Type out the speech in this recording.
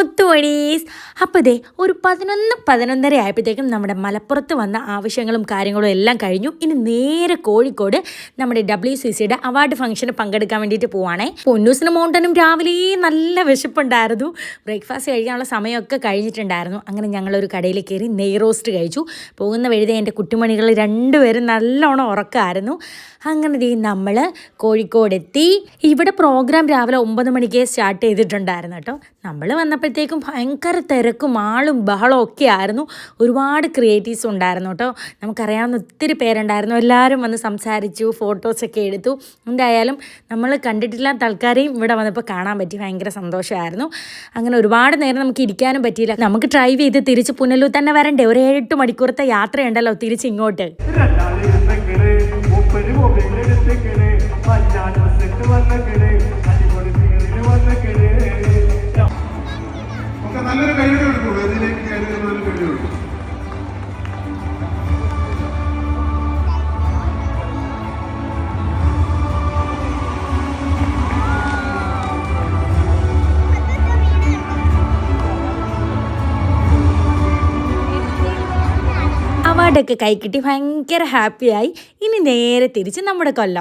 മുത്തുവഴീസ് അപ്പോൾ ഒരു പതിനൊന്ന് പതിനൊന്നര ആയപ്പോഴത്തേക്കും നമ്മുടെ മലപ്പുറത്ത് വന്ന ആവശ്യങ്ങളും കാര്യങ്ങളും എല്ലാം കഴിഞ്ഞു. ഇനി നേരെ കോഴിക്കോട് നമ്മുടെ ഡബ്ല്യു സി സിയുടെ അവാർഡ് ഫംഗ്ഷന് പങ്കെടുക്കാൻ വേണ്ടിയിട്ട് പോവാണേ. പൊന്നൂസിന് മൗണ്ടനും രാവിലെ നല്ല വിശപ്പുണ്ടായിരുന്നു. ബ്രേക്ക്ഫാസ്റ്റ് കഴിക്കാനുള്ള സമയമൊക്കെ കഴിഞ്ഞിട്ടുണ്ടായിരുന്നു. അങ്ങനെ ഞങ്ങളൊരു കടയിൽ കയറി നെയ് റോസ്റ്റ് കഴിച്ചു. പോകുന്ന വഴുതേ എന്റെ കുട്ടിമണികൾ രണ്ടുപേരും നല്ലോണം ഉറക്കമായിരുന്നു. അങ്ങനെ ദേ നമ്മൾ കോഴിക്കോടെത്തി. ഇവിടെ പ്രോഗ്രാം രാവിലെ ഒമ്പത് മണിക്ക് സ്റ്റാർട്ട് ചെയ്തിട്ടുണ്ടായിരുന്നു കേട്ടോ. നമ്മൾ വന്നപ്പോഴത്തേക്കും ഭയങ്കര തിരക്കും ആളും ബഹളവും ഒക്കെ ആയിരുന്നു. ഒരുപാട് ക്രിയേറ്റീവ്സ് ഉണ്ടായിരുന്നു കേട്ടോ. നമുക്കറിയാവുന്ന ഒത്തിരി പേരുണ്ടായിരുന്നു. എല്ലാവരും വന്ന് സംസാരിച്ചു ഫോട്ടോസൊക്കെ എടുത്തു. എന്തായാലും നമ്മൾ കണ്ടിട്ടില്ലാത്ത ആൾക്കാരെയും ഇവിടെ വന്നപ്പോൾ കാണാൻ പറ്റി. ഭയങ്കര സന്തോഷമായിരുന്നു. അങ്ങനെ ഒരുപാട് നേരം നമുക്ക് ഇരിക്കാനും പറ്റിയില്ല. നമുക്ക് ഡ്രൈവ് ചെയ്ത് തിരിച്ച് പുനലൂർ തന്നെ വരണ്ടേ? ഒരു ഏഴെട്ട് മണിക്കൂറത്തെ യാത്രയുണ്ടല്ലോ തിരിച്ച് ഇങ്ങോട്ട്. വന്നെങ്കിൽ അടിപൊളി തീറിൽ നല്ലൊരു കഴിവ് കൊടുക്കുള്ളൂ ഇതിലേക്ക് കയറി നല്ലൊരു കഴിവ് കൊടുക്കും അവാർഡൊക്കെ കൈ ഭയങ്കര ഹാപ്പിയായി. ഇനി നേരെ തിരിച്ച് നമ്മുടെ കൊല്ലം.